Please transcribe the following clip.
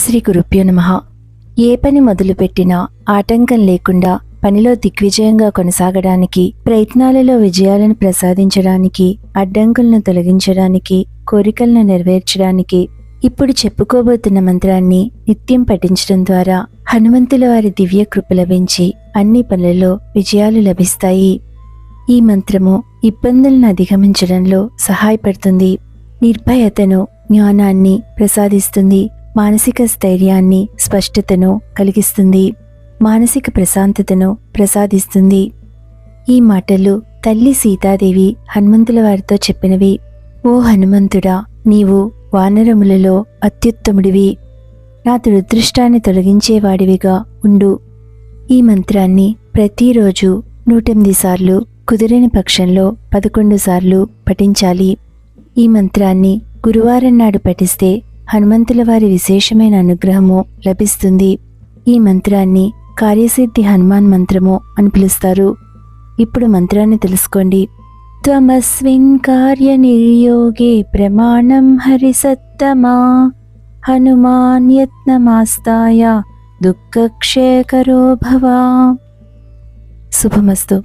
శ్రీ గురుభ్యో నమ. ఏ పని మొదలుపెట్టినా ఆటంకం లేకుండా పనిలో దిగ్విజయంగా కొనసాగడానికి ప్రయత్నాలలో విజయాలను ప్రసాదించడానికి అడ్డంకులను తొలగించడానికి కోరికలను నెరవేర్చడానికి ఇప్పుడు చెప్పుకోబోతున్న మంత్రాన్ని నిత్యం పఠించడం ద్వారా హనుమంతుల వారి దివ్య కృప లభించి అన్ని పనులలో విజయాలు లభిస్తాయి. ఈ మంత్రము ఇబ్బందులను అధిగమించడంలో సహాయపడుతుంది. నిర్భయతను జ్ఞానాన్ని ప్రసాదిస్తుంది. మానసిక స్థైర్యాన్ని స్పష్టతను కలిగిస్తుంది. మానసిక ప్రశాంతతను ప్రసాదిస్తుంది. ఈ మాటలు తల్లి సీతాదేవి హనుమంతుల వారితో చెప్పినవి. ఓ హనుమంతుడా నీవు వానరములలో అత్యుత్తముడివి. నా దురదృష్టాన్ని తొలగించేవాడివిగా ఉండు. ఈ మంత్రాన్ని ప్రతిరోజు నూటెనిమిది సార్లు కుదిరని పక్షంలో పదకొండు సార్లు పఠించాలి. ఈ మంత్రాన్ని గురువారం నాడు పఠిస్తే హనుమంతుల వారి విశేషమైన అనుగ్రహము లభిస్తుంది. ఈ మంత్రాన్ని కార్యసిద్ధి హనుమాన్ మంత్రము అని పిలుస్తారు. ఇప్పుడు మంత్రాన్ని తెలుసుకోండి. త్వమస్మిన్ కార్య నిర్యోగే ప్రమాణం హరిసత్తమా హనుమాన్ యత్నమాస్తాయ దుఃఖక్షయకరో భవా. శుభమస్తు.